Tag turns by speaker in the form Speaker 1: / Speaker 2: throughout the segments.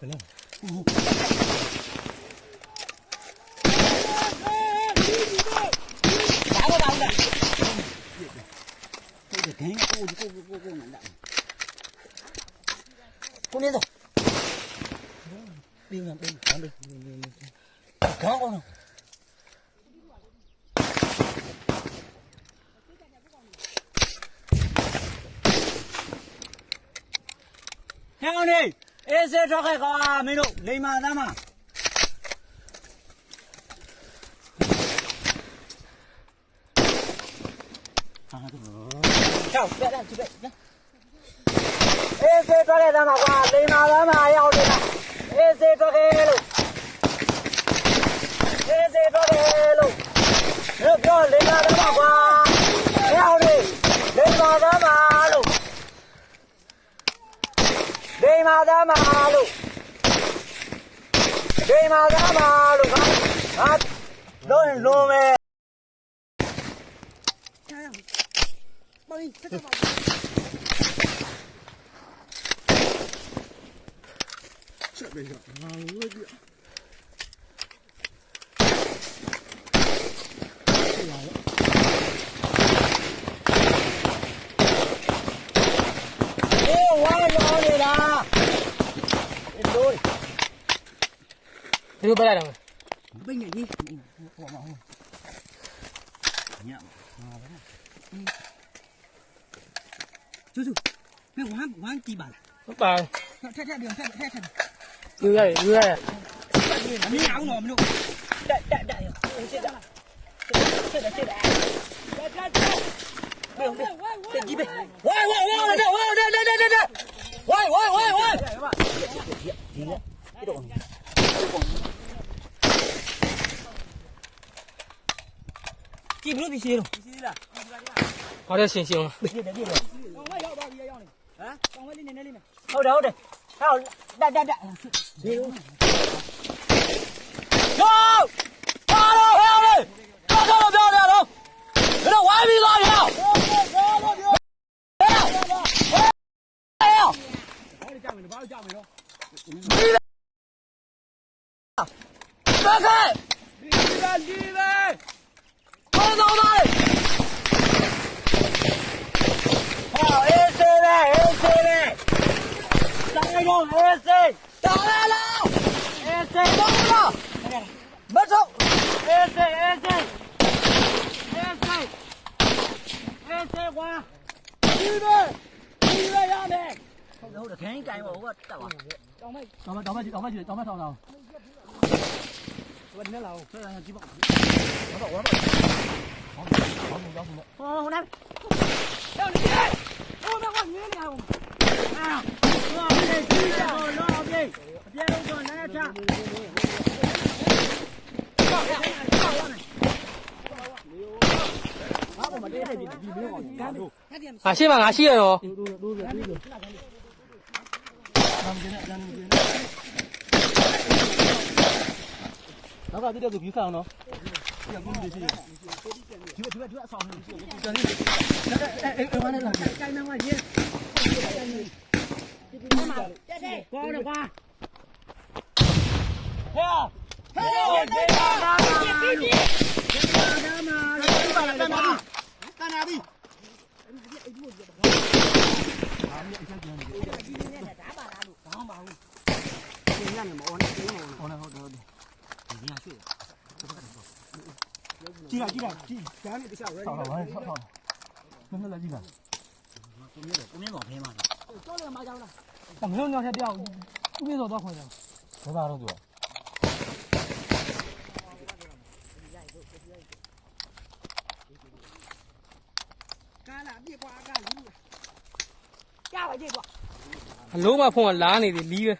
Speaker 1: ဘယ်လဲဒါတော့တော့ဟုတ်တယ်ခိုင်းကိုကိုကိုကိုကိုနန္ဒကိုနေတော့ပြီးမှပြီးဟန်တယ်ကောင်းအောင်ဟဲ့ကောင်နေ အေးစေထွက်ခဲ့ကွာမင်းတို့လိမ္မာသားမဟာတော့ချောက်ပြတယ်ဒီပဲအေးစေထွက်ခဲ့သားမကွာလိမ္မာသားမရောက်နေတာအေးစေထွက်ခဲ့လို့ 啊！干嘛？鲁班，啊！六六名。天呀！
Speaker 2: 妈逼，这个妈！这不，
Speaker 3: Đưa bên đây đồng.
Speaker 2: Bên này đi. Bỏ vào hồn.
Speaker 1: Nhậm. Chú chú.
Speaker 2: Mẹ của hắn của hắn chỉ bản.
Speaker 3: Bất bằng. Thế thế
Speaker 2: đường thế thế thế.
Speaker 3: Đưa đây, đưa đây.
Speaker 1: Đi áo nó mình. Đại đại đại. Chết đã. Chết đã chết đã. Chết đã. Đường đi.
Speaker 2: Tên gì vậy?
Speaker 1: Wow wow wow đây đây đây đây đây. Wow wow wow wow. Cái đồ này. 记不住的心了。
Speaker 3: 好点信心了。
Speaker 2: 啊，往外进进那里面，
Speaker 1: 好的好着，还有，来来来，走，打着，漂亮的，打着了，漂亮的，走，给他完美拉下，哎呀，哎呀，你的，打开，你的，
Speaker 2: 你的。
Speaker 1: Dale, ese. Dámelo. Ese, dámelo. Beso. Ese, ese. Ese. Ese, quá. Vive.
Speaker 2: Vive ya nè.
Speaker 1: Đâu được cái cái bộ quá. Tao. Tao mày. Tao mày, tao mày, tao mày, tao mày tao nào quên nó lâu. Nó là chim bọ nó bọ nó bọ không không không không không. Đâu đâu
Speaker 2: đi đây ôi nó còn như thế nào
Speaker 1: nào nó đi đi ra rồi nó đi đi đâu rồi nó ra
Speaker 2: à xin mà ngã xí
Speaker 3: rồi
Speaker 2: နောက်ကတိတက်ကို view ခံအောင်နော်ပြန်ကုန်ပြီရှိရဒ
Speaker 1: ီဘက်ဒီဘက်ဒီဘက်အဆောင်နေရှိရပ
Speaker 2: ြန်လေးအဲအဲဘာနဲ့လာကြိုင်နာမရေးဒီ
Speaker 1: ဘက်မှာတက်တယ်ကောင်းတယ်ကွာဟဲ့ဟဲ့ဒေတာနာမာဒေတာနာမာဘာလဲတနာပြီတနာပြီအဲ့ဒီအဲ့ဒီဘာလဲအားမရအကျဉ်းကျန်နေတ
Speaker 2: ယ်ဒါပါလားလို့ဘာမှမဟုတ်ဘူးသင်ရမယ်မအောင်နေသင်နေအောင်ဟုတ်တယ်ဟုတ်တယ်
Speaker 1: မဒီပါလားတနာတနာပြီကြည
Speaker 2: ့်လိုက်ကြည့်လိုက်ကြည့်ဒါနဲ့တခြား ready ဆောက်တော့ဆောက်ဆောက်မင်းလည်းကြည့်လား
Speaker 1: ကိုမြင့်တော့ကိုမြင့်တော့ဖဲမှာတော့တယ်မှာကြောင်းလားအမ
Speaker 2: လုံးညောင်းချက်တယောက်ဥပ္ပဒေတော့ခေါ်တယ်ဘယ်ပါတော့သူကကားလာပြစ်ကွာကားလူရပါကြည့်ကွာ
Speaker 3: အလုံးမဖုံးကလားနေတယ်လီးပဲ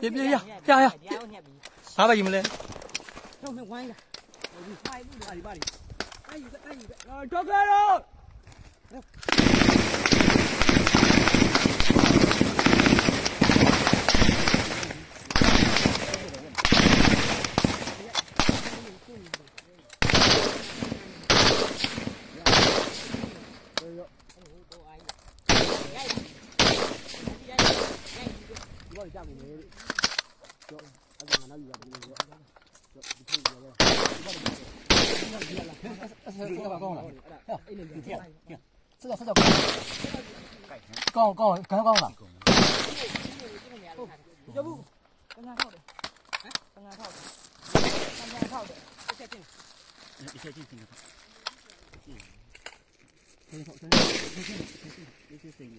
Speaker 2: 别别要这样要
Speaker 3: 啥都赢不嘞？
Speaker 2: 让我们玩一下一一个。哎，张开了 머리 짜고 왜 저, 아직 안 하기가 없는 거 저, 밑에 있는 거
Speaker 1: 쓰자 쓰자 con con cái con đi 여보 con
Speaker 2: thao được con thao được đi thao đi vào
Speaker 1: chinh xe chinh xe chinh xe chinh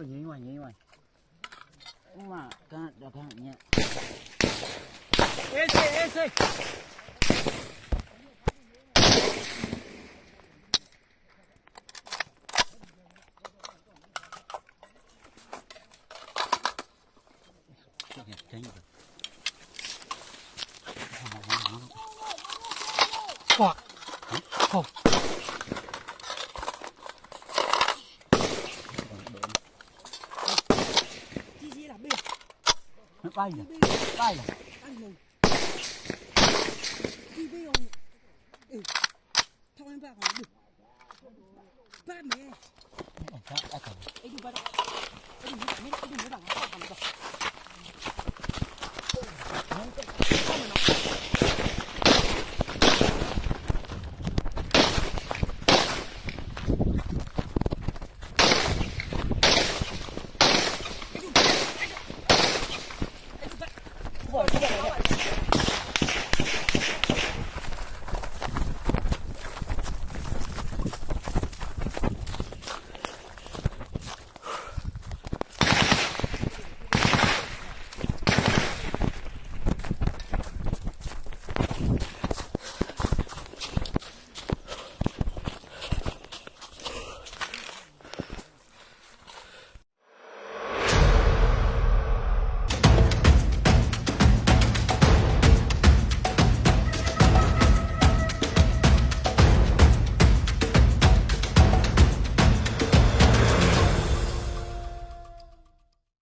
Speaker 1: ဒီလိုငိမ့်ဝိုင်းငိမ့်ဝိုင်းဥမာကန်းတကန်းညက်အေးစေးအေးစေး 败了，败了，败了！一倍哦，
Speaker 2: 哎，他们败了，败没？
Speaker 1: 哎，大哥，哎，你别打，别打，别打，别
Speaker 2: 打，别打，别打，别打，别打！